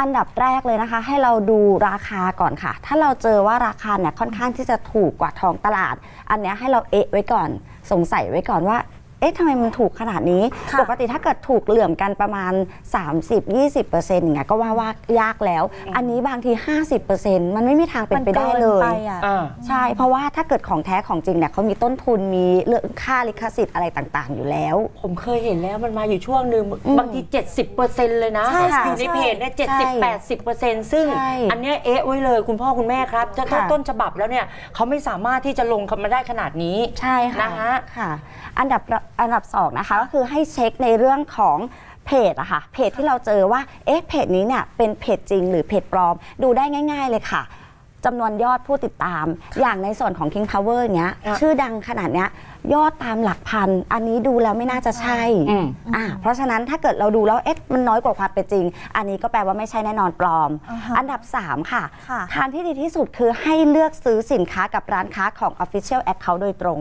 อันดับแรกเลยนะคะ ให้เราดูราคาก่อนค่ะ ถ้าเราเจอว่าราคาเนี่ยค่อนข้างที่จะถูกกว่าทองตลาด อันเนี้ยให้เราเอะไว้ก่อน สงสัยไว้ก่อนว่า เอ๊ะทำไมมันถูกขนาดนี้ ค่ะปกติถ้าเกิดถูกเหลื่อมกันประมาณ 30-20%อย่างเงี้ยก็ว่าว่ายากแล้ว อันนี้บางที 50%มันไม่มีทางเป็นไปได้เลยมันกินไปอะ อ่า ใช่ เพราะว่าถ้าเกิดของแท้ของจริงเนี่ยเขามีต้นทุนมีเรื่องค่าลิขสิทธิ์อะไรต่างๆ อยู่แล้ว ผมเคยเห็นแล้วมันมาอยู่ช่วงหนึ่งอืมบางที 70%เลยนะใช่ค่ะอยู่ในเพจเนี่ยใช่70 80ซึ่งใช่อันเนี้ยเอ๊ะไว้เลยคุณพ่อคุณแม่ครับจะถ้าค่ะ ต้นฉบับแล้วเนี่ยเขาไม่สามารถที่จะลงมาได้ขนาดนี้ ใช่ค่ะนะฮะ ค่ะ อันดับ อันดับสองนะคะก็คือให้เช็คในเรื่องของเพจอะค่ะเพจที่เราเจอว่าเอ๊ะเพจนี้เนี่ยเป็นเพจจริงหรือเพจปลอม ดูได้ง่าย ๆ เลยค่ะจำนวนยอดผู้ติดตาม อย่างในส่วนของ King Power เนี้ยอะชื่อดังขนาดเนี้ยยอดตามหลักพัน อันนี้ดูแล้วไม่น่าจะใช่อืม อ่าเพราะฉะนั้นถ้าเกิดเราดูแล้วเอ๊ะมันน้อยกว่าความเป็นจริง อันนี้ก็แปลว่าไม่ใช่แน่นอนปลอม อ่าฮะ อันดับ 3 ค่ะ ค่ะ ทางที่ดีที่สุดคือให้เลือกซื้อสินค้ากับร้านค้าของ Official Account โดยตรง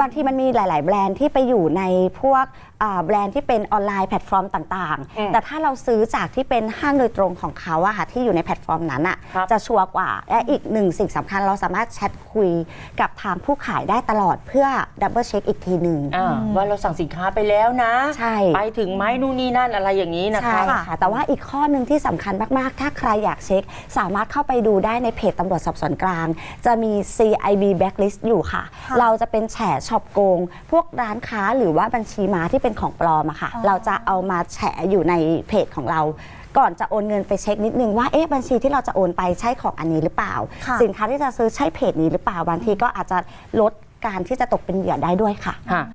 บางทีมันมีหลาย ๆ แบรนด์ที่ไปอยู่ในพวกอ่าแบรนด์ที่เป็นออนไลน์แพลตฟอร์มต่าง อืมๆ แต่ถ้าเราซื้อจากที่เป็นห้างโดยตรงของเขาอะค่ะที่อยู่ในแพลตฟอร์มนั้นอะครับ จะชัวร์กว่า และอีกหนึ่งสิ่งสำคัญเราสามารถแชทคุยกับทางผู้ขายได้ตลอดเพื่อดับเบิลเช็คอีกทีหนึ่ง อ่าว่าเราสั่งสินค้าไปแล้วนะ ใช่ ไปถึงไหมนู่นนี่นั่นอะไรอย่างนี้นะคใช่รับค่ะแต่ว่าอีกข้อหนึ่งที่สำคัญมาก ๆ ถ้าใครอยากเช็ค สามารถเข้าไปดูได้ในเพจตำรวจสอบสวนกลาง จะมี CIB Blacklist อยู่ค่ะ ค่ะเราจะเป็นแฉช็อปโกง พวกร้านค้าหรือว่าบัญชีม้าที่เป็นของปลอมอะค่ะ อ๋อ เราจะเอามาแฉอยู่ในเพจของเรา ก่อนจะโอนเงินไปเช็คนิดนึงว่าเอ๊ะบัญชีที่เราจะโอนไปใช่ของอันนี้หรือเปล่า ค่ะ สินค้าที่จะซื้อใช่เพจนี้หรือเปล่าบางทีก็อาจจะลด การที่จะตกเป็นเหยื่อได้ด้วยค่ะ